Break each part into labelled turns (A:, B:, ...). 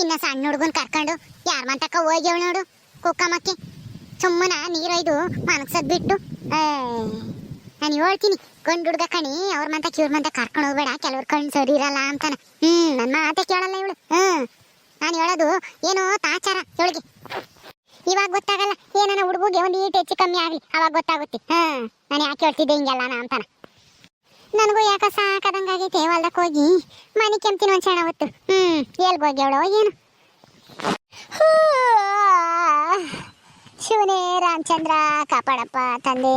A: ಇನ್ನ ಸಣ್ಣ ಹುಡುಗನ್ ಕರ್ಕೊಂಡು ಯಾರ ಮಂತಕ್ಕ ಹೋಗ್ಯವ್ ನೋಡು ಕುಕ್ಕಮ್ಮಕ್ಕೆ ಸುಮ್ಮನ ನೀರೊಯ್ದು ಮನಗ್ಸದ್ ಬಿಟ್ಟು ನಾನು ಹೇಳ್ತೀನಿ, ಗಂಡು ಹುಡುಗ ಕಣಿ, ಅವ್ರ ಮಂತ ಇವ್ರ ಮಂತ ಕರ್ಕೊಂಡು ಹೋಗ್ಬೇಡ, ಕೆಲವ್ರ ಕಣ್ಣು ಸರಿ ಇರಲ್ಲ ಅಂತಾನ. ಹ್ಮ್ ನನ್ನ ಮಾತೆ ಕೇಳಲ್ಲ ಇವಳು. ಹ್ಮ್, ನಾನು ಹೇಳೋದು ಏನು ತಾಚಾರ ಇವಳಿಗೆ ಇವಾಗ ಗೊತ್ತಾಗಲ್ಲ, ಏನನ ಹುಡುಗಿಗೆ ಒಂದು ಈಟ್ ಹೆಚ್ಚು ಕಮ್ಮಿ ಆಗಲಿ, ಅವಾಗ ಗೊತ್ತಾಗುತ್ತೆ. ಹಾ ನಾನು ಯಾಕೆ ಹೇಳ್ತಿದ್ದೆ ಹಿಂಗೆಲ್ಲ ಅಂತಾನ. ನನಗೂ ಯಾಕ ಸಾಕದಂಗಾಗೈತೆ ಹೊಲ್ದಕ್ಕೆ ಹೋಗಿ. ಮನೆ ಕೆಮ್ತೀನಿ ಒಂದು ಕ್ಷಣ ಹೊತ್ತು. ಹ್ಮ್ ಹೋಗ್ಯವಳೋ ಏನು? ಶಿವನೇ ರಾಮಚಂದ್ರ, ಕಾಪಾಡಪ್ಪ ತಂದೆ.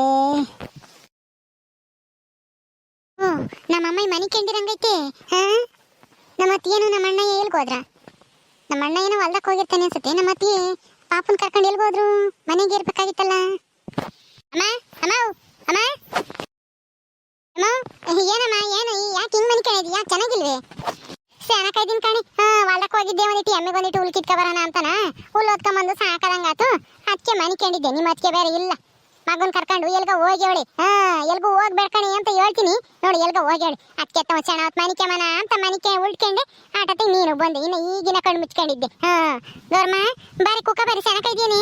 A: ಹ್ಞೂ ನಮ್ಮಮ್ಮ ಈ ಮನೆ ಕೆಂಡಿರಂಗೈತೆ, ಹಾ? ನಮ್ಮ ಅತ್ತಿಯೇನು ನಮ್ಮ ಅಣ್ಣ ಎಲ್ಗೋದ್ರ ನಮ್ಮ ಅಣ್ಣ ಏನೋ ಹೊಲ್ದಕ್ಕೆ ಹೋಗಿರ್ತಾನೆ ಅನ್ಸುತ್ತೆ ನಮ್ಮ ಅತ್ತಿ ಪಾಪನ ಕರ್ಕೊಂಡು ಎಲ್ಗೋದ್ರು ಮನೆಗೆ ಇರ್ಬೇಕಾಗಿತ್ತಲ್ಲ. ಅಮ್ಮ ಅಮ್ಮ ಅಮ್ಮ ಅಮ್ಮ ಏನಮ್ಮ ಏನು ಯಾಕೆ ಹಿಂಗ್ ಮನೆ ಕಣಿದ್ಯಾ ಚೆನ್ನಾಗಿಲ್ವೇ? ಸೆಣಕ ಇದೀನಿ ಕಣಿ. ಹಾ ಹೊಲಕ್ಕೆ ಹೋಗಿದ್ದೆ ಒಂದಿಟ್ಟು ಎಮ್ಮೆ ಬಂದಿಟ್ಟು ಹುಲ್ ಕಿತ್ಕೊಬರೋಣ ಅಂತಾನ? ಹುಲ್ ಓದ್ಕೊಂಬಂದು ಸಾಕದಂಗಾತು ಅದಕ್ಕೆ ಮನಿಕೊಂಡಿದ್ದೆ ನಿಮ್ಮ ಅದಕ್ಕೆ ಬೇರೆ ಇಲ್ಲ. ಮಗನ್ ಕರ್ಕೊಂಡು ಎಲ್ಗ ಹೋಗ್ಯವಳಿ ಹಾ, ಎಲ್ಗೂ ಹೋಗ್ಬೇಡ ಅಂತ ಹೇಳ್ತೀನಿ. ನೋಡಿ, ಎಲ್ಗ ಹೋಗ್ಯವಳಿ ಅದಕ್ಕೆ ತಮ್ಮ ಚೆನ್ನ ಮನಿಕೆ ಮನ ಅಂತ ಮನಿಕೆ ಉಳ್ಕೊಂಡೆ ಆಟತಿ ನೀನು ಬಂದೆ. ಇನ್ನು ಈಗಿನ ಕಣ್ಣು ಮುಚ್ಕೊಂಡಿದ್ದೆ. ಹಾ ಗೌರ್ಮ ಬಾರಿ ಕುಕ್ಕ ಬಾರಿ ಸೆಣಕ ಇದೀನಿ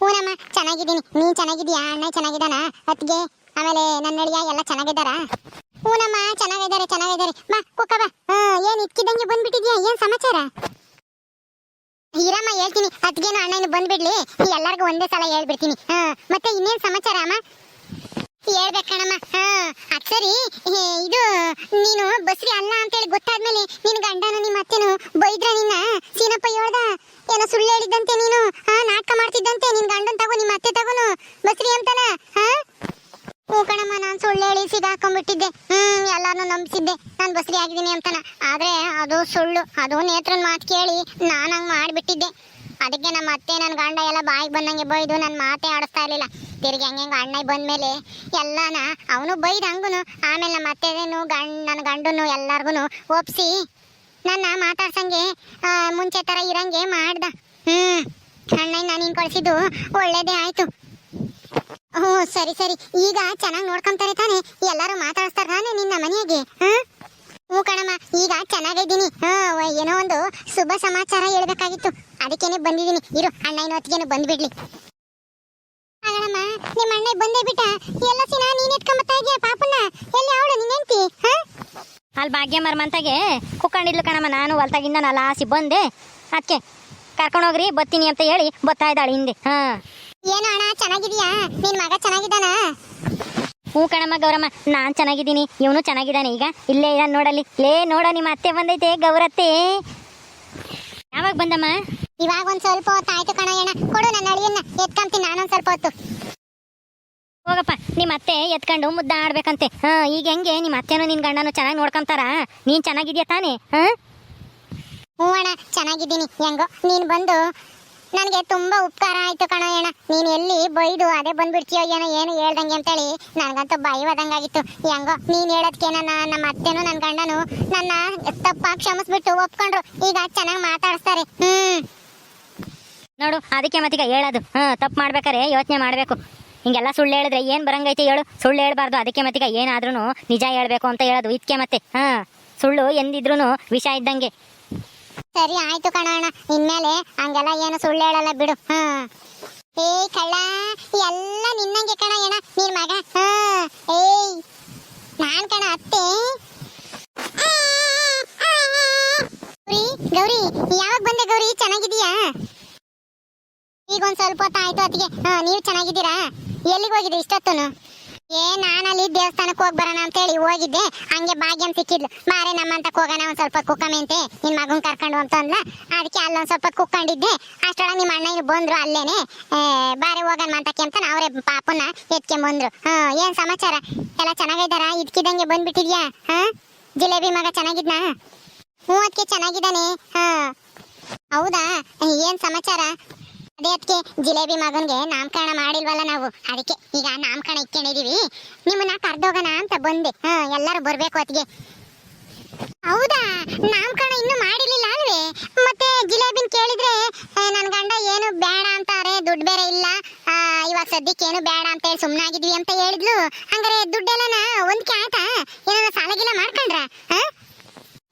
A: ಹೂನಮ್ಮ, ಚೆನ್ನಾಗಿದ್ದೀನಿ. ನೀನ್ ಚೆನ್ನಾಗಿದ್ಯಾ ಅಣ್ಣ ಚೆನ್ನಾಗಿದ್ದಾನ? ಅತ್ತಿಗೆ? ಆಮೇಲೆ ನನ್ನ ನಡಿಯ ಎಲ್ಲ ಚೆನ್ನಾಗಿದ್ದಾರಾ? ಹೂನಮ್ಮ, ಚೆನ್ನಾಗಿದ್ದಾರೆ ಚೆನ್ನಾಗಿದ್ದಾರೆ. ಬಾ, ಕುಕ್ಕ ಬಾ. ಏನ್ ಬಂದ್ಬಿಟ್ಟಿದ್ಯಾ? ಏನ್ ಸಮಾಚಾರ? ಹೀರಮ್ಮ ಹೇಳ್ತೀನಿ. ಅತ್ಗೇನು ಇನ್ನು ಬಂದ್ಬಿಡ್ಲಿ. ಎಲ್ಲರಿಗೂ ಒಂದೇ ಸಲ ಹೇಳ್ಬಿಡ್ತೀನಿ. ಹಾ, ಮತ್ತೆ ಇನ್ನೇನ್ ಸಮಾಚಾರ ಅಮ್ಮ? ಹೇಳ್ಬೇಕಣ್ಣಮ್ಮ ಹಾ, ಅದ್ ಸರಿ. ಇದು, ನೀನು ಬಸ್ರಿ ಅಲ್ಲ ಅಂತೇಳಿ ಗೊತ್ತಾದ್ಮೇಲೆ ನಿನ್ ಗಂಡನು ನಿಮ್ಮ ಅತ್ತೆನು ಬೈದ್ರ ನಿನ್ನ? ಸೀನಪ್ಪ ಹೇಳ್ದ, ಏನೋ ಸುಳ್ಳು ನೀನು ಹಾ ನಾಟಕ ಮಾಡ್ತಿದ್ದಂತೆ ನಿನ್ ಗಂಡನ್ ತಗೋ ನಿಮ್ಮ ಅತ್ತೆ ತಗೋನು ಬಸ್ರಿ ಅಂತಾನ ಹಾ ಹ್ಞೂ ಕಣಮ್ಮ ನಾನು ಸುಳ್ಳು ಹೇಳಿ ಸಿಗಾಕೊಂಡ್ಬಿಟ್ಟಿದ್ದೆ ಹ್ಮ್ ಎಲ್ಲಾನು ನಂಬಿಸಿದ್ದೆ ನಾನು ಬಸ್ರಿ ಆಗಿದ್ದೀನಿ ಅಂತಾನ ಆದ್ರೆ ಅದು ಸುಳ್ಳು ಅದು ನೇತ್ರನ್ ಮಾತು ಕೇಳಿ ನಾನು ಹಂಗೆ ಮಾಡಿಬಿಟ್ಟಿದ್ದೆ ಅದಕ್ಕೆ ನಮ್ಮ ಅತ್ತೆ, ನನ್ನ ಗಂಡ ಎಲ್ಲ ಬಾಯಿಗೆ ಬಂದಂಗೆ ಬೈದು ನನ್ನ ಮಾತೇ ಆಡಿಸ್ತಾ ಇರಲಿಲ್ಲ. ತಿರುಗಿ ಹಂಗೆ ಅಣ್ಣ ಬಂದ್ಮೇಲೆ ಎಲ್ಲಾನ ಅವನು ಬೈದ ಹಂಗೂ ಆಮೇಲೆ ನಮ್ಮ ಅತ್ತೆದೇನು, ಗಂಡ, ನನ್ನ ಗಂಡನು ಎಲ್ಲರಿಗೂ ಒಪ್ಸಿ ನನ್ನ ಮಾತಾಡ್ಸಂಗೆ ಮುಂಚೆ ಥರ ಇರಂಗೆ ಮಾಡ್ದ. ಹ್ಞೂ ಅಣ್ಣ ನಾನು ಹಿಂಗೆ ಕಳಿಸಿದ್ದು ಒಳ್ಳೇದೇ ಆಯಿತು. ಹ್ಞೂ ಸರಿ ಸರಿ. ಈಗ ಚೆನ್ನಾಗಿ ನೋಡ್ಕೊಂತಾರೆ ತಾನೆ. ಎಲ್ಲರೂ ಮಾತಾಡ್ಸ್ತಾರೆ ತಾನೆ ನಿನ್ನ ಮನೆಗೆ. ಹಾ ಹ್ಞೂ ಕಣಮ್ಮ ಈಗ ಚೆನ್ನಾಗಿದ್ದೀನಿ. ಹಾಂ ಏನೋ ಒಂದು ಶುಭ ಸಮಾಚಾರ ಹೇಳ್ಬೇಕಾಗಿತ್ತು. ಅದಕ್ಕೇನೆ ಬಂದಿದ್ದೀನಿ. ಇರು ಅಣ್ಣ ಇನ್ನೊತ್ತಿಗೇನು ಬಂದ್ಬಿಡ್ಲಿ. ಕಣಮ್ಮ ನಿಮ್ಮ ಅಣ್ಣ ಬಂದೇ ಬಿಟ್ಟ ಎಲ್ಲ ಸಿನ ನೀನ್ ಎತ್ಕೊಂಬತ್ತಾ ಇದೆಯಾ ಪಾಪಣ್ಣ ಎಲ್ಲಿ ಅವಳು ನಿನ್ನ ಹೆಂಡ್ತಿ? ಹಾ?
B: ಅಲ್ಲಿ ಭಾಗ್ಯ ಮಂತಾಗೆ ಕುಕ್ಕಂಡಿದ್ಲು ಕಣಮ್ಮ ನಾನು ಹೊಲ್ತಾಗಿಂದ ನಾ ಲಾಸಿ ಬಂದೆ. ಅದಕ್ಕೆ ಕರ್ಕೊಂಡೋಗ್ರಿ ಬತ್ತೀನಿ ಅಂತ ಹೇಳಿ ಬತ್ತಾ ಇದ್ದಾಳೆ ಹಿಂದೆ. ಹಾಂ.
A: ಏನೋ ಅಣ್ಣ ಚೆನ್ನಾಗಿದ್ಯಾ? ನಿನ್ ಮಗ ಚೆನ್ನಾಗಿದ್ದಾನ?
B: ಹ್ಞೂ ಕಣಮ್ಮ ಗೌರಮ್ಮ ನಾನು ಚೆನ್ನಾಗಿದ್ದೀನಿ ಇವನು ಚೆನ್ನಾಗಿದ್ದಾನೆ ಈಗ ಇಲ್ಲೇ ಇದ್ದಾನೆ ನೋಡಲ್ಲಿ. ಲೇ ನೋಡ ನಿಮ್ಮ ಅತ್ತೆ ಬಂದೈತೆ ಗೌರತ್ತೆ. ಯಾವಾಗ ಬಂದಮ್ಮ?
A: ಇವಾಗ ಒಂದ್ ಸ್ವಲ್ಪ ಹೊತ್ತು ಆಯ್ತು ಕಣ ಅಣ್ಣ ಕೊಡು ನನ್ನ ಅಳಿಯನ್ನ ಎತ್ಕೊಂತೀನಿ ನಾನೊಂದು ಸ್ವಲ್ಪ ಹೊತ್ತು.
B: ಹೋಗಪ್ಪ ನಿಮ್ಮ ಅತ್ತೆ ಎತ್ಕೊಂಡು ಮುದ್ದ ಆಡ್ಬೇಕಂತೆ ಹಾ ಈಗ ಹೆಂಗೆ? ನಿಮ್ಮ ಅತ್ತೆನೂ ನಿನ್ನ ಗಂಡನು ಚೆನ್ನಾಗಿ ನೋಡ್ಕೊಂತಾರ? ನೀನು ಚೆನ್ನಾಗಿದ್ಯಾ ತಾನೇ? ಹ್ಮ್
A: ಹ್ಞೂ ಅಣ್ಣ ಚೆನ್ನಾಗಿದ್ದೀನಿ. ಹೆಂಗೋ ನೀನ್ ಬಂದು ನನಗೆ ತುಂಬಾ ಉಪಕಾರ ಆಯ್ತು ಕಣ ಏನ ನೀನ್ ಎಲ್ಲಿ ಬೈದು ಅದೇ ಬಂದ್ಬಿಡ್ತೀಯೋ ಏನೋ ಏನು ಹೇಳ್ದಂಗೆ ಅಂತೇಳಿ ನನಗಂತೂ ಭಯವಾದಂಗಾಗಿತ್ತು ಹೆಂಗೋ ನೀನ್ ಹೇಳೋದಕ್ಕೆ ನನ್ನ ನಮ್ಮ ಅತ್ತೆನೂ ನನ್ನ ಗಂಡನು ನನ್ನ ತಪ್ಪಾಗಿ ಕ್ಷಮಿಸ್ಬಿಟ್ಟು ಒಪ್ಕೊಂಡ್ರು. ಈಗ ಚೆನ್ನಾಗಿ ಮಾತಾಡಿಸ್ತಾರೆ. ಹ್ಮ್.
B: ನೋಡು, ಅದಕ್ಕೆ ಮತ್ತೀಗ ಹೇಳೋದು. ಹಾಂ ತಪ್ಪು ಮಾಡ್ಬೇಕಾರೆ ಯೋಚನೆ ಮಾಡಬೇಕು. ಹಿಂಗೆಲ್ಲ ಸುಳ್ಳು ಹೇಳಿದ್ರೆ ಏನು ಬರಂಗೈತೆ ಹೇಳು. ಸುಳ್ಳು ಹೇಳ್ಬಾರ್ದು. ಅದಕ್ಕೆ ಮತ್ತೀಗ ಏನಾದ್ರೂ ನಿಜ ಹೇಳಬೇಕು ಅಂತ ಹೇಳೋದು. ಇದಕ್ಕೆ ಮತ್ತೆ ಹಾಂ ಸುಳ್ಳು ಎಂದಿದ್ರೂ ವಿಷ ಇದ್ದಂಗೆ.
A: ಸರಿ, ಆಯ್ತು ಕಣ ಅಣ್ಣ. ಇನ್ಮೇಲೆ ಹಂಗೆಲ್ಲ ಏನು ಸುಳ್ಳು ಹೇಳಲ್ಲ ಬಿಡು. ಏ ಕಳ್ಳ, ಎಲ್ಲ ನಿನ್ನಂಗೆ ಕಣ ಅಣ್ಣ, ನೀನ್ ಮಗ. ಏಯ್. ನಾನ್ ಕಣ ಅತ್ತೆ. ಗೌರಿ ಯಾವಾಗ ಬಂದೆ ಗೌರಿ? ಚೆನ್ನಾಗಿದೀಯಾ ಈಗ ಒಂದ್ ಸ್ವಲ್ಪ ಹೊತ್ತು ಆಯ್ತು ಅತ್ತಿಗೆ ನೀವು ಚೆನ್ನಾಗಿದ್ದೀರಾ? ಎಲ್ಲಿಗೆ ಹೋಗಿದ್ರಿ ಇಷ್ಟೊತ್ತುನು? ಏ, ನಾನಲ್ಲಿ ದೇವಸ್ಥಾನಕ್ಕೆ ಹೋಗಿ ಬರೋಣ ಅಂತ ಹೇಳಿ ಹೋಗಿದ್ದೆ. ಹಂಗೆ ಭಾಗ್ಯಂ ಸಿಕ್ಕಿದ್ಲು. ಮಾರೆ ನಮ್ಮಂತ ಹೋಗೋಣ ಒಂದ್ ಸ್ವಲ್ಪ ಕುಕ್ಕಮೆಂತೆ ನಿನ್ ಮಗನ್ ಕರ್ಕೊಂಡು ಅಂತ ಅಂದ್ಲ ಅದಕ್ಕೆ ಅಲ್ಲೊಂದ್ ಸ್ವಲ್ಪ ಕುಕ್ಕೊಂಡಿದ್ದೆ ಅಷ್ಟೊಳಗೆ ನಿಮ್ಮ ಅಣ್ಣ ಇಲ್ಲಿ ಬಂದ್ರು ಅಲ್ಲೇನೆ. ಬಾರಿ ಹೋಗೋಣ ಅಂತಕ್ಕೆ ಅಂತ ಅವರೇ ಪಾಪನ ಎತ್ಕೊಂಡ್ ಬಂದ್ರು. ಹಾ, ಏನ್ ಸಮಾಚಾರ? ಎಲ್ಲ ಚೆನ್ನಾಗಿದ್ದಾರ? ಇದ್ಕಿದಂಗೆ ಬಂದ್ಬಿಟ್ಟಿದ್ಯಾ? ಹಾ? ಜಿಲೇಬಿ ಮಗ ಚೆನ್ನಾಗಿದ್ನಾ? ಹ್ಞೂ ಅದಕ್ಕೆ ಚೆನ್ನಾಗಿದ್ದಾನೆ. ಹಾ. ಹೌದಾ? ಏನ್ ಸಮಾಚಾರ? ಅದೇ ಅದಕ್ಕೆ ಜಿಲೇಬಿ ಮಗನ್ಗೆ ನಾಮಕರಣ ಮಾಡಿಲ್ವಲ್ಲ ನಾವು. ಅದಕ್ಕೆ ಈಗ ನಾಮಕರಣ ಇಟ್ಕೊಂಡಿದೀವಿ. ನಿಮ್ಮನ್ನ ಕರ್ದೋಗೋಣ ಅಂತ ಬಂದೆ. ಹಾ, ಎಲ್ಲರೂ ಬರ್ಬೇಕು ಅದಕ್ಕೆ ಹೌದಾ? ನಾಮಕರಣ ಇನ್ನೂ ಮಾಡಿರ್ಲಿಲ್ಲ ಅಲ್ವೇ? ಮತ್ತೆ ಜಿಲೇಬಿನ್ ಕೇಳಿದ್ರೆ ನನ್ ಗಂಡ ಏನು ಬೇಡ ಅಂತಾರೆ ದುಡ್ಡು ಬೇರೆ ಇಲ್ಲ. ಇವಾಗ ಸದ್ಯಕ್ಕೆ ಏನು ಬೇಡ ಅಂತ ಹೇಳಿ ಸುಮ್ಮನಾಗಿದ್ವಿ ಅಂತ ಹೇಳಿದ್ಲು ಹಂಗಾರೆ ದುಡ್ಡೆಲ್ಲನ ಒಂದ್ಕೆ ಆಯ್ತಾ ಏನಾರ ಸಾಲಗಿಲ್ಲ ಮಾಡ್ಕೊಂಡ್ರ ಹಾ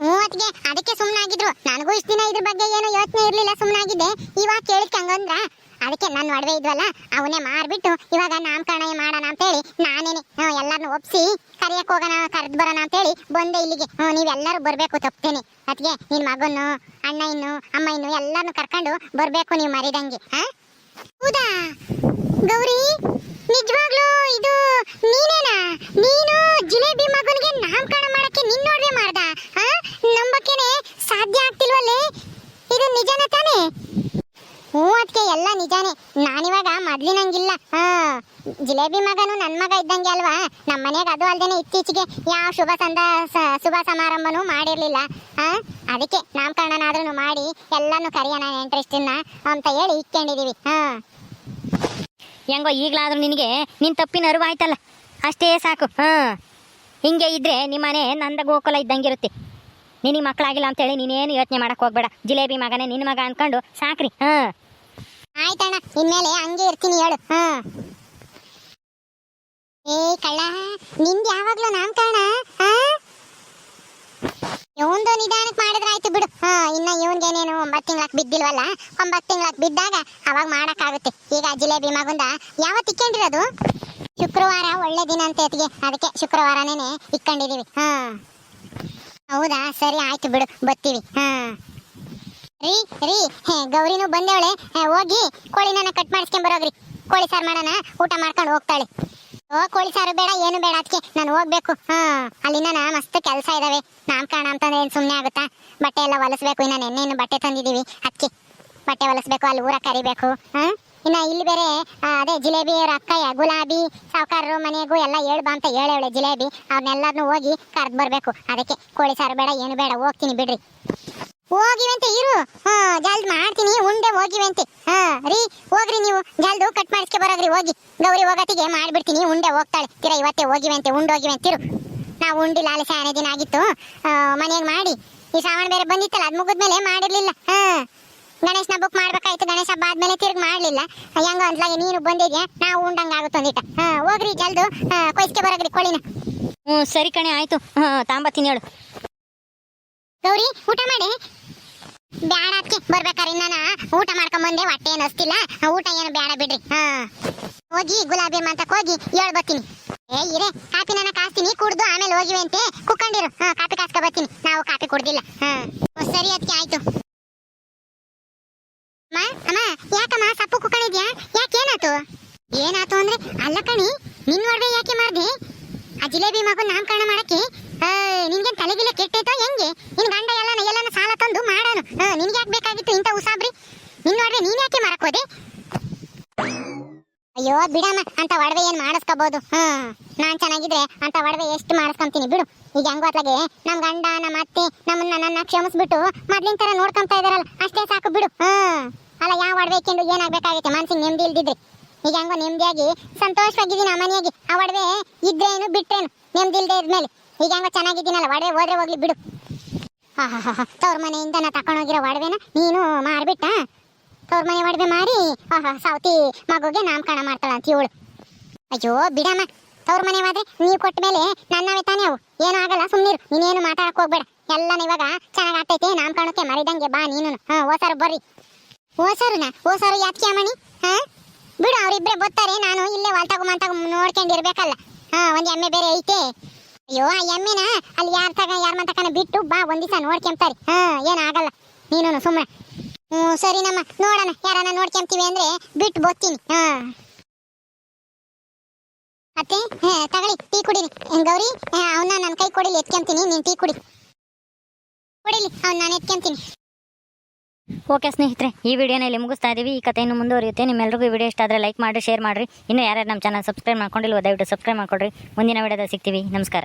A: ಹ್ಞೂ ಅದ್ಗೆ ಅದಕ್ಕೆ ಸುಮ್ಮನಾಗಿದ್ರು ನನಗೂ ಇಷ್ಟ ದಿನ ಇದ್ರ ಬಗ್ಗೆ ಏನೋ ಯೋಚನೆ ಇರ್ಲಿಲ್ಲ ಸುಮ್ಮನಾಗಿದ್ದೆ ಇವಾಗ ಕೇಳಿಕ್ ಹಂಗಂದ್ರ? ಅದಕ್ಕೆ ನನ್ನ ಒಡವೆ ಇದ್ವಲ್ಲ, ಅವನೇ ಮಾರ್ಬಿಟ್ಟು ಇವಾಗ ನಾಮಕರಣ ಮಾಡೋಣ ಅಂತೇಳಿ ನಾನೇನೆ ಎಲ್ಲಾರನ್ನು ಒಪ್ಸಿ ಕರಿಯಕ್ ಹೋಗೋಣ, ಕರೆದ್ ಬರೋಣ ಅಂತೇಳಿ ಬಂದೆ ಇಲ್ಲಿಗೆ. ಹ್ಞೂ ನೀವೆಲ್ಲರೂ ಬರಬೇಕು ತಪ್ತೇನೆ ಅದಕ್ಕೆ ನಿನ್ನ ಮಗನ್ನು, ಅಣ್ಣ ಇನ್ನು, ಅಮ್ಮ ಇನ್ನು ಎಲ್ಲರನ್ನು ಕರ್ಕೊಂಡು ಬರಬೇಕು ನೀವು ಮರಿದಂಗೆ, ಹಾ? ಗೌರಿ, ನಿಜವಾಗ್ಲೂ ಇದು ನೀನೇನಾ? ನೀನು ಜಿಲೇಬಿ ಮಗನಿಗೆ ನಾಮಕರಣ ಮಾಡಕ್ಕೆ ನಿನ್ನ ನೋಡ್ದೆ ಮಾಡ್ದ ಹಾ ನಂಬಕ್ಕೇನೆ ಸಾಧ್ಯ ಆಗ್ತಿಲ್ವಲ್ಲೇ ಇದು ನಿಜನ ತಾನೇ ಹ್ಞೂ ಅದಕ್ಕೆ ಎಲ್ಲ ನಿಜಾನೇ. ನಾನಿವಾಗ ಮೊದ್ಲಿನಂಗಿಲ್ಲ. ಹ, ಜಿಲೇಬಿ ಮಗನು ನನ್ನ ಮಗ ಇದ್ದಂಗೆ ಅಲ್ವಾ? ನಮ್ಮ ಮನೆಯಾಗ ಅದು ಅಲ್ದೇನೆ ಇತ್ತೀಚೆಗೆ ಯಾವ ಶುಭ ಸಂದ ಶುಭ ಸಮಾರಂಭನೂ ಮಾಡಿರ್ಲಿಲ್ಲ. ಹಾ, ಅದಕ್ಕೆ ನಾಮಕರಣನಾದ್ರೂ ಮಾಡಿ ಎಲ್ಲಾನು ಕರೆಯೋಣ ಇಂಟ್ರೆಸ್ಟನ್ನ ಅಂತ ಹೇಳಿ ಇಟ್ಕೊಂಡಿದೀವಿ ಹ.
B: ಹೆಂಗೋ ಈಗಲಾದ್ರೂ ನಿನಗೆ ನಿನ್ನ ತಪ್ಪಿನ ಅರಿವು ಆಯ್ತಲ್ಲ ಅಷ್ಟೇ ಸಾಕು. ಹಾಂ. ಹಿಂಗೆ ಇದ್ರೆ ನಿಮ್ಮನೆ ನಂದ ಗೋಕುಲ ಇದ್ದಂಗಿರುತ್ತೆ ನಿನಗೆ ಮಕ್ಕಳಾಗಿಲ್ಲ ಅಂತೇಳಿ ನೀನೇನು ಯೋಚನೆ ಮಾಡಕ್ಕೆ ಹೋಗ್ಬೇಡ. ಜಿಲೇಬಿ ಮಗನೇ ನಿನ್ನ ಮಗ ಅಂದ್ಕೊಂಡು ಸಾಕ್ರಿ. ಹಾಂ.
A: ಆಯ್ತಣ್ಣ, ಇನ್ಮೇಲೆ ಹಂಗೆ ಇರ್ತೀನಿ ಹೇಳು. ಹಾ. ಏ ಕಳ್ಳ, ನಿಂದ್ ಯಾವಾಗ್ಲೂ ನಾನ್ ಕಾಣ ಇವಂದು ನಿಧಾನಕ್ಕೆ ಮಾಡಿದ್ರೆ ಆಯ್ತು ಬಿಡು. ಹಾ, ಇನ್ನ ಇವನ್ಗೇನೇನು ಒಂಬತ್ತು ತಿಂಗಳಕ್ಕೆ ಬಿದ್ದಿಲ್ವಲ್ಲ, ಒಂಬತ್ತು ತಿಂಗಳಕ್ಕೆ ಬಿದ್ದಾಗ ಅವಾಗ ಮಾಡಕ್ಕಾಗುತ್ತೆ. ಈಗ ಜಿಲೇಬಿ ಮಗುಂದ ಯಾವತ್ತು ಇಕ್ಕೊಂಡಿರೋದು? ಶುಕ್ರವಾರ, ಒಳ್ಳೆ ದಿನ ಅಂತ ಎತ್ತಿಗೆ ಅದಕ್ಕೆ ಶುಕ್ರವಾರನೇ ಇಕ್ಕೊಂಡಿದೀವಿ. ಹಾ. ಹೌದಾ? ಸರಿ, ಆಯ್ತು ಬಿಡು, ಬತ್ತೀವಿ. ಹಾ. ರೀ ರೀ ಗೌರಿನೂ ಬಂದವಳೆ ಹೋಗಿ ಕೋಳಿನ ಕಟ್ ಮಾಡಿಸ್ಕೊಂಡ್ ಬರೋಗ್ರಿ. ಕೋಳಿ ಸಾರು ಮಾಡೋಣ, ಊಟ ಮಾಡ್ಕೊಂಡು ಹೋಗ್ತಾಳೆ. ಓ, ಕೋಳಿ ಸಾರು ಬೇಡ, ಏನು ಬೇಡ ಅದಕ್ಕೆ ನಾನು ಹೋಗ್ಬೇಕು. ಹಾ, ಅಲ್ಲಿನ ಮಸ್ತ್ ಕೆಲಸ ಇದಾವೆ. ನಾಮಕರಣ ಅಂತಂದ್ರೆ ಏನು ಸುಮ್ಮನೆ ಆಗುತ್ತಾ? ಬಟ್ಟೆ ಎಲ್ಲ ಹೊಲಿಸ್ಬೇಕು ನೆನ್ನೆ ಇನ್ನು ಬಟ್ಟೆ ತಂದಿದೀವಿ ಅದಕ್ಕೆ ಬಟ್ಟೆ ಹೊಲಿಸ್ಬೇಕು, ಅಲ್ಲಿ ಊರ ಕರಿಬೇಕು, ಹಾ? ಇನ್ನ ಇಲ್ಲಿ ಬೇರೆ ಅದೇ ಜಿಲೇಬಿ ಅವ್ರ ಅಕ್ಕಯ್ಯ ಗುಲಾಬಿ, ಸಾವುಕಾರರು, ಮನೆಗೂ ಎಲ್ಲ ಹೇಳ್ಬಾ ಅಂತ ಹೇಳೇವಳೆ ಜಿಲೇಬಿ. ಅವ್ರನ್ನೆಲ್ಲರನ್ನೂ ಹೋಗಿ ಕರೆದು ಬರಬೇಕು. ಅದಕ್ಕೆ ಕೋಳಿ ಸಾರು ಬೇಡ, ಏನು ಬೇಡ, ಹೋಗ್ತೀನಿ ಬಿಡ್ರಿ. ಹೋಗಿವಂತೆ, ಇರು. ಹಾ, ಜಲ್ದ್ ಮಾಡ್ತೀನಿ, ಉಂಡೆ ಹೋಗಿವಂತೆ. ಹಾ, ರೀ, ಹೋಗ್ರಿ ನೀವು. ಜಲ್ದು ಕಟ್ ಮಾಡಿಸ್ಕೆ ಬರೋಗ್ರಿ, ಹೋಗಿ. ಗೌರಿ ಹೋಗತ್ತಿಗೆ ಮಾಡ್ಬಿಡ್ತೀನಿ, ಉಂಡೆ ಹೋಗ್ತಾಳೆ. ತೀರ, ಇವತ್ತೇ ಹೋಗಿವಂತೆ, ಉಂಡೆ ಹೋಗಿವಂತಿರು ನಾವು ಉಂಡಿ ಲಾಲ ಸಾಯನ ದಿನ ಆಗಿತ್ತು. ಮನೆಗೆ ಮಾಡಿ. ಈ ಸಾಮಾನು ಬೇರೆ ಬಂದಿತ್ತಲ್ಲ, ಅದು ಮುಗಿದ್ಮೇಲೆ ಮಾಡಿರ್ಲಿಲ್ಲ. ಹಾ. ಗಣೇಶನ ಬುಕ್ ಮಾಡ್ಬೇಕಾಯ್ತು, ಗಣೇಶ ಹಬ್ಬ ಆದ್ಮೇಲೆ ತಿರ್ಗಿ ಮಾಡ್ಲಿಲ್ಲ. ಹೆಂಗ ಅಂದ್ಲಾಗೆ ನೀನು ಬಂದಿದ್ಯಾ? ನಾವು ಉಂಡಂಗ ಆಗುತ್ತೊಂದಿಟ ಹಾ, ಹೋಗ್ರಿ ಜಲ್ದು. ಕೊಯ್ಸ್ಕೆ ಬರೋಗ್ರಿ, ಕೋಳಿನ.
B: ಹ್ಞೂ ಸರಿ ಕಣೆ, ಆಯಿತು. ಹಾಂ, ತಾಂಬತ್ತೀನಿ ಹೇಳು.
A: ಗೌರಿ, ಊಟ ಮಾಡಿ. ಬ್ಯಾಡ ಅದಕ್ಕೆ ಬರ್ಬೇಕಾರೆ ಇನ್ನ ಊಟ ಮಾಡ್ಕೊಂಡ್ ಬಂದೆ, ಹೊಟ್ಟೆ ಏನು ಹಸ್ತಿಲ್ಲ. ಊಟ ಏನು ಬ್ಯಾಡ ಬಿಡ್ರಿ. ಹಾ. ಹೋಗಿ ಗುಲಾಬಿ ಅಂತ ಹೋಗಿ ಹೇಳ್ ಬರ್ತೀನಿ. ಏ, ಇರೇ ಕಾಫಿ ನಾನು ಕಾಸ್ತೀನಿ, ಕುಡ್ದು ಆಮೇಲೆ ಹೋಗಿವೆ ಅಂತೆ. ಕುಕ್ಕಂಡಿರು. ಹಾ, ಕಾಫಿ ಕಾಸ್ಕೊ ಬರ್ತೀನಿ. ನಾವು ಕಾಫಿ ಕುಡ್ದಿಲ್ಲ. ಹಾ. ಸರಿ ಅದಕ್ಕೆ ಆಯ್ತು. ಅಮ್ಮ ಯಾಕಮ್ಮ ಸಪ್ಪು ಕುಕ್ಕಣಿದ್ಯಾ ಯಾಕೆ ಏನಾತು ಅಂದ್ರೆ, ಅಲ್ಲ ಕಣಿ, ನಿನ್ ಒಡವೆ ಯಾಕೆ ಮಾಡ್ದೆ? ಆ ಜಿಲೇಬಿ ಮಗು ನಾಮಕರಣ ಮಾಡಕ್ಕೆ? ನಿನ್ಗೆ ತಲೆಗಿಲ್ಲ ಕೆಟ್ಟೈತೋ ಹೆಂಗೆ ನಿನ್ ಗಂಡ ಎಲ್ಲಾನ ಎಲ್ಲಾನ ಸಾಲ ತಂದು ಮಾಡೋನು ನಿನ್ಗೆ ಯಾಕೆ ಬೇಕಾಗಿತ್ತು ಇಂಥ ಉಸಾಬ್ರಿ ನಿನ್ ಒಡವೆ ನೀನ್ ಯಾಕೆ ಮಾರಕ್ ಹೋದೆ ಅಯ್ಯೋ ಬಿಡಮ್ಮ. ಅಂತ ಒಡವೆ ಏನ್ ಮಾಡಿಸ್ಕೋಬಹುದು ಹ್ಮ್. ನಾನ್ ಚೆನ್ನಾಗಿದ್ರೆ ಅಂತ ಒಡವೆ ಎಷ್ಟು ಮಾಡಿಸ್ಕೊಂತೀನಿ ಬಿಡು. ಈಗ ಹೆಂಗೋ ಅತ್ಲಾಗೆ ನಮ್ ಗಂಡ ನಮ್ಮ ಅತ್ತೆ ನಮ್ಮನ್ನ ನನ್ನ ಕ್ಷಮಿಸ್ಬಿಟ್ಟು ಮೊದ್ಲಿನ ತರ ನೋಡ್ಕೊಂತ ಇದಾರಲ್ಲ, ಅಷ್ಟೇ ಸಾಕು ಬಿಡು. ಹ್ಮ್. ಅಲ್ಲ, ಯಾವ ಒಡವೆ ಇಕ್ಕೊಂಡು ಏನಾಗ್ಬೇಕಾಗುತ್ತೆ? ಮನ್ಸಿಗೆ ನೆಮ್ಮದಿ ಇಲ್ದಿದ್ರೆ. ಈಗ ಹೆಂಗೋ ನೆಮ್ಮದಿಯಾಗಿ ಸಂತೋಷವಾಗಿದ್ದೀನಿ ಮನೆಯಾಗಿ. ಆ ಒಡವೆ ಇದ್ರೇನು ಬಿಟ್ರೇನು? ನೆಮ್ಮದಿ ಇಲ್ದೇ ಇದ್ಮೇಲೆ. ಈಗ ಹೆಂಗೋ ಚೆನ್ನಾಗಿದ್ದೀನಲ್ಲ, ಒಡವೆ ಹೋದ್ರೆ ಹೋಗ್ಲಿ ಬಿಡು. ಹಾ ಹಾ ಹಾ ತವ್ರ ಮನೆಯಿಂದ ನಾ ತಕೊಂಡೋಗಿರೋ ಒಡವೆನ ನೀನು ಮಾರ್ಬಿಟ್ಟ ತವ್ರ ಮನೆ ಒಡವೆ ಮಾರಿ. ಆಹಾ, ಸಾವತಿ ಮಗುಗೆ ನಾಮಕರಣ ಮಾಡ್ತಾಳ ಅಂತ ಇವಳು. ಅಯ್ಯೋ, ಬಿಡಮ್ಮ. ತವ್ರ ಮನೆ ಹೋದ್ರೆ ನೀವು ಕೊಟ್ಟ ಮೇಲೆ ನನ್ನವೇ ತಾನೇ ಅವು. ಏನೂ ಆಗಲ್ಲ ಸುಮ್ಮನಿರು ನೀನೇನು ಮಾತಾಡಕ್ ಹೋಗ್ಬೇಡ. ಎಲ್ಲನ ಇವಾಗ ಚೆನ್ನಾಗಿ ಆಗ್ತೈತೆ, ನಾಮಕರಣಕ್ಕೆ ಮರಿದಂಗೆ ಬಾ ನೀನು. ಹಾ, ಓಸಾರು ಬರ್ರಿ. ಓಸಾರುನ? ಓಸಾರು ಯಾತ್ಕೆ ಅಮ್ಮಣಿ ಹಾ? ಬಿಡು, ಅವ್ರಿಬ್ರೆ ಬರ್ತಾರೆ. ನಾನು ಇಲ್ಲೇ ವಾಲ್ತಾಗು ಮಾತಾಗ ನೋಡ್ಕೊಂಡಿರ್ಬೇಕಲ್ಲ ಹಾ, ಒಂದ್ ಎಮ್ಮೆ ಬೇರೆ ಐತೆ. ಅಯ್ಯೋ, ಆ ಎಮ್ಮೆನ? ಅಲ್ಲಿ ಯಾರ ತಗ, ಯಾರ ಮಂತಕನ ಬಿಟ್ಟು ಬಾ ಒಂದ್ ದಿವಸ ಹಾಂ ಹಾ ಏನಾಗಲ್ಲ ನೀನು ಸುಮ್ಮನೆ ಹ್ಞೂ, ಸರಿ ನಮ್ಮ ನೋಡೋಣ, ಯಾರನ್ನ ನೋಡ್ಕೊಂತೀವಿ ಅಂದ್ರೆ ಬಿಟ್ಟು ಬೋಗ್ತೀನಿ ಹಾ. ಅತ್ತೆ, ಹೇ, ತಗೊಳ್ಳಿ, ಟೀ ಕುಡೀರಿ ಗೌರಿ? ಅವನ್ನ ನನ್ನ ಕೈ ಕೊಡಿಲಿ, ಎತ್ಕೊಂತೀನಿ, ನೀನ್ ಟೀ ಕುಡಿ. ಕುಡಿಲಿ, ಅವ್ನ ನಾನು ಎತ್ಕೊಂತೀನಿ.
B: ಓಕೆ ಸ್ನೇಹಿತರೆ, ಈ ವಿಡಿಯೋನ ಇಲ್ಲಿ ಮುಗಿಸ್ತಾ ಇದೀವಿ. ಈ ಕಥೆಯನ್ನು ಮುಂದುವರಿಯುತ್ತೆ. ನಿಮ್ಮೆಲ್ಲರಿಗೂ ಈ ವಿಡಿಯೋ ಇಷ್ಟ ಆದರೆ ಲೈಕ್ ಮಾಡಿ ಶೇರ್ ಮಾಡಿರಿ. ಇನ್ನು ಯಾರ್ಯಾರು ನಮ್ಮ ಚಾನಲ್ ಸಬ್ಸ್ಕ್ರೈಬ್ ಮಾಡ್ಕೊಂಡಿಲ್ಲ ದಯವಿಟ್ಟು ಸಬ್ಸ್ಕ್ರೈಬ್ ಮಾಡ್ಕೊಡ್ರಿ. ಮುಂದಿನ ವಿಡಿಯೋದಲ್ಲಿ ಸಿಗ್ತೀವಿ. ನಮಸ್ಕಾರ.